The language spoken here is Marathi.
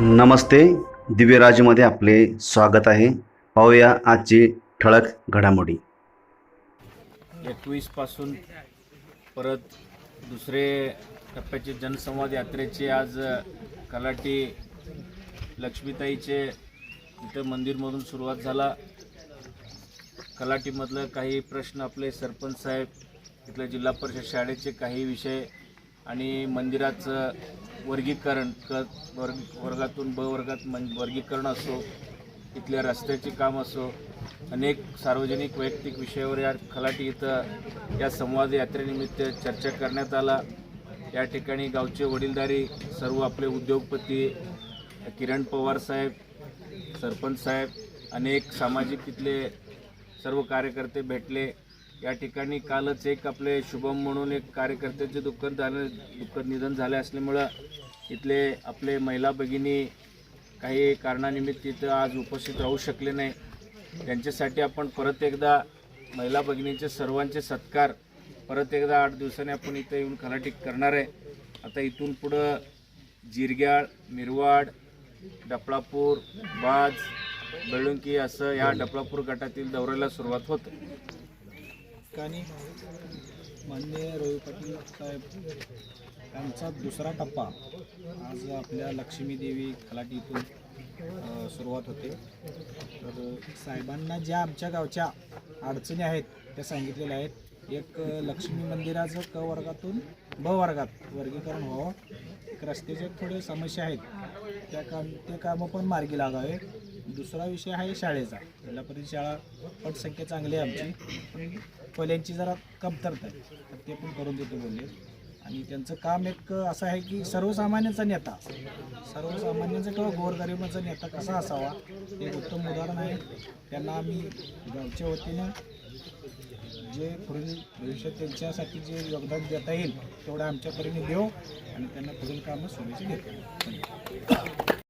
नमस्ते. दिव्यराजमध्ये आपले स्वागत आहे. पाहूया आजची ठळक घडामोडी. एकवीसपासून परत दुसरे टप्प्याचे जनसंवाद यात्रेचे आज कलाटी लक्ष्मीताईचे इथं मंदिरमधून सुरुवात झाला. कलाटीमधलं काही प्रश्न आपले सरपंच साहेब इथल्या जिल्हा परिषद शाळेचे काही विषय आणि मंदिराचं वर्गीकरण क वर्ग वर्गातून ब वर्गात मन वर्गीकरण असो इथल्या रस्त्याचे काम असो अनेक सार्वजनिक वैयक्तिक विषयावर या खलाटी इथं या संवाद यात्रेनिमित्त चर्चा करण्यात आला. या ठिकाणी गावचे वडीलधारी सर्व आपले उद्योगपती किरण पवार साहेब सरपंच साहेब अनेक सामाजिक तिथले सर्व कार्यकर्ते भेटले. या ठिकाणी कालच एक आपले शुभम म्हणून एक कार्यकर्त्याचे दुःखद झालं दुःखद निधन झाले असल्यामुळं इथले आपले महिला भगिनी काही कारणानिमित्त इथं आज उपस्थित राहू शकले नाही. त्यांच्यासाठी आपण परत एकदा महिला भगिनींचे सर्वांचे सत्कार परत एकदा आठ दिवसांनी आपण इथं येऊन खलाटी करणार आहे. आता इथून पुढं जिरग्याळ मिरवाड डपळापूर बाज बेळुंकी असं या डपळापूर गटातील दौऱ्याला सुरुवात होते. मान्य माननीय रवी पाटील साहेब यांचा दुसरा टप्पा आज आपल्या लक्ष्मीदेवी खलाटी इथून सुरुवात होते. तर साहेबांना ज्या आमच्या गावच्या अडचणी आहेत त्या सांगितलेल्या आहेत. एक लक्ष्मी मंदिराचं क वर्गातून ब वर्गात वर्गीकरण व्हावं. एक रस्त्याच्या थोडे समस्या आहेत. त्या काम ते कामं पण मार्गी लागावे. दुसरा विषय आहे शाळेचा. जिल्हा परिषद शाळा पटसंख्या चांगली आहे आमची. पण खोल्यांची जरा कमतरता आहे. तर ते पण करून देतो बोलले. आणि त्यांचं काम एक असं आहे की सर्वसामान्यांचा नेता सर्वसामान्यांचा किंवा गोरगरिबाचा नेता कसा असावा हे एक उत्तम उदाहरण आहे. त्यांना आम्ही गावच्या वतीनं जे पुढील भविष्यात त्यांच्यासाठी जे योगदान देता येईल तेवढं आमच्या परीने देऊ आणि त्यांना पुढील कामं शुभेच्छा देतो